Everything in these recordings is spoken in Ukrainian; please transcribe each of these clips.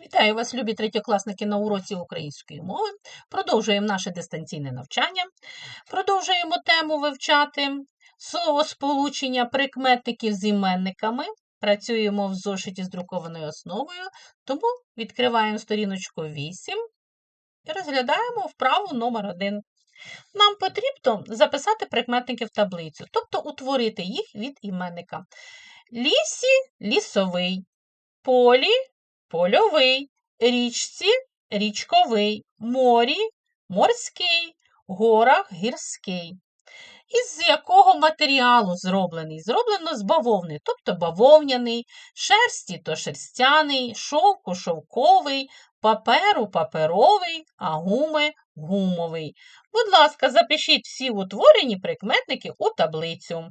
Вітаю вас, любі третьокласники на уроці української мови. Продовжуємо наше дистанційне навчання. Продовжуємо тему вивчати словосполучення прикметників з іменниками. Працюємо в зошиті з друкованою основою, тому відкриваємо сторіночку 8 і розглядаємо вправу номер 1. Нам потрібно записати прикметники в таблицю, тобто утворити їх від іменника. Лісі лісовий, полі польовий, річці річковий, морі морський, горах гірський. Із якого матеріалу зроблений? Зроблено з бавовни, тобто бавовняний, шерсті то шерстяний, шовку шовковий, паперу паперовий, а гуми гумовий. Будь ласка, запишіть всі утворені прикметники у таблицю.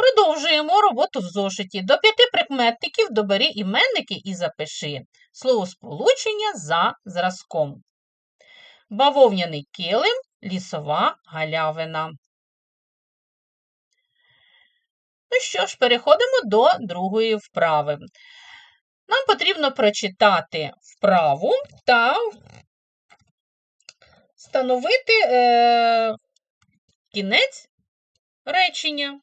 Продовжуємо роботу в зошиті. До п'яти прикметників добери іменники і запиши словосполучення за зразком. Бавовняний килим, лісова галявина. Ну що ж, переходимо до другої вправи. Нам потрібно прочитати вправу та встановити е, кінець речення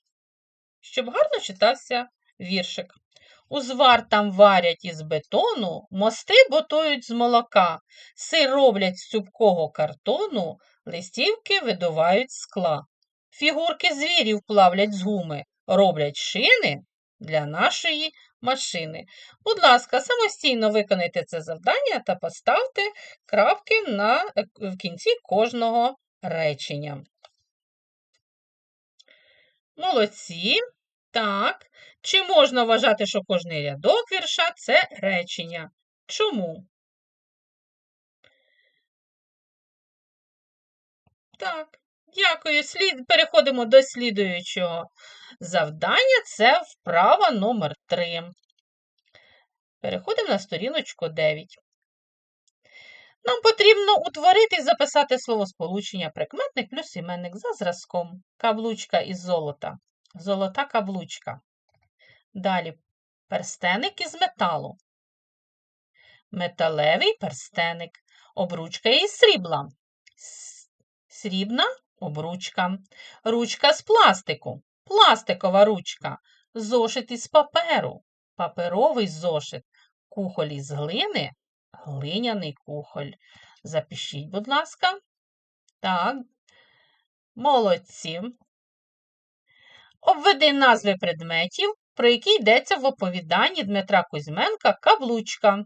щоб гарно читався віршик. Узвар там варять із бетону, мости ботують з молока, сир роблять з цупкого картону, листівки видувають з скла. Фігурки звірів плавлять з гуми, роблять шини для нашої машини. Будь ласка, самостійно виконайте це завдання та поставте крапки на, в кінці кожного речення. Молодці. Так. Чи можна вважати, що кожний рядок вірша це речення? Чому? Так, дякую. Слід... Переходимо до слідуючого завдання. Це вправа номер 3. Переходимо на сторіночку 9. Нам потрібно утворити і записати словосполучення прикметник плюс іменник за зразком. Каблучка із золота золота каблучка. Далі перстеник із металу. Металевий перстеник. Обручка із срібла. Срібна обручка. Ручка з пластику. Пластикова ручка. Зошит із паперу. Паперовий зошит. Кухоль із глини. Глиняний кухоль. Запишіть, будь ласка. Так. Молодці. Обведи назви предметів, про які йдеться в оповіданні Дмитра Кузьменка Каблучка.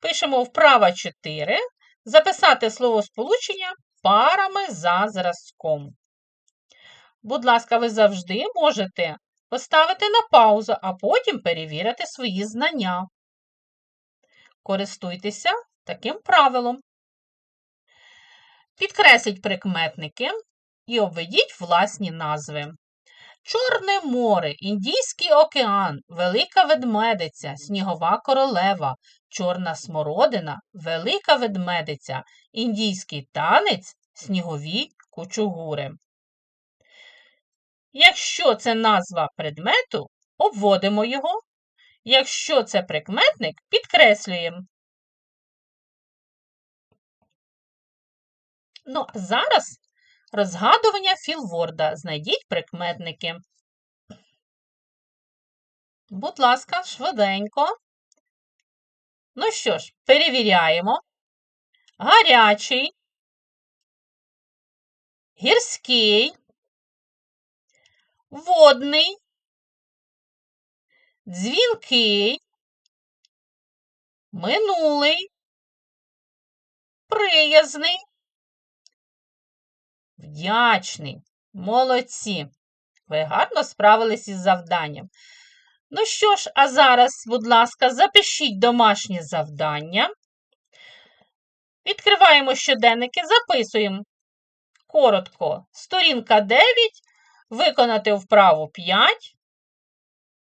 Пишемо вправа 4. Записати словосполучення парами за зразком. Будь ласка, ви завжди можете поставити на паузу, а потім перевірити свої знання. Користуйтеся таким правилом. Підкресліть прикметники і обведіть власні назви. Чорне море, Індійський океан, Велика ведмедиця, Снігова королева, Чорна смородина, Велика ведмедиця, Індійський танець, Снігові кучугури. Якщо це назва предмету, обводимо його. Якщо це прикметник, підкреслюємо. Ну, а зараз розгадування Філворда. Знайдіть прикметники. Будь ласка, швиденько. Ну що ж, перевіряємо. Гарячий, гірський, водний, дзвінкий, минулий, приязний. Вдячний, молодці. Ви гарно справились із завданням. Ну що ж, а зараз, будь ласка, запишіть домашнє завдання. Відкриваємо щоденники, записуємо коротко. Сторінка 9, виконати вправу 5,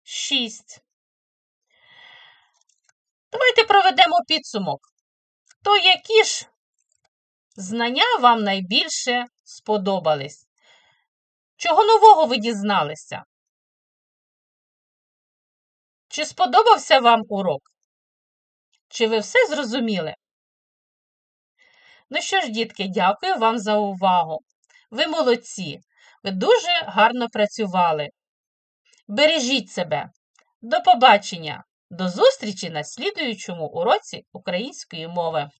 6. Давайте проведемо підсумок. То які ж знання вам найбільше сподобались. Чого нового ви дізналися? Чи сподобався вам урок? Чи ви все зрозуміли? Ну що ж, дітки, дякую вам за увагу. Ви молодці, ви дуже гарно працювали. Бережіть себе. До побачення, до зустрічі на слідуючому уроці української мови.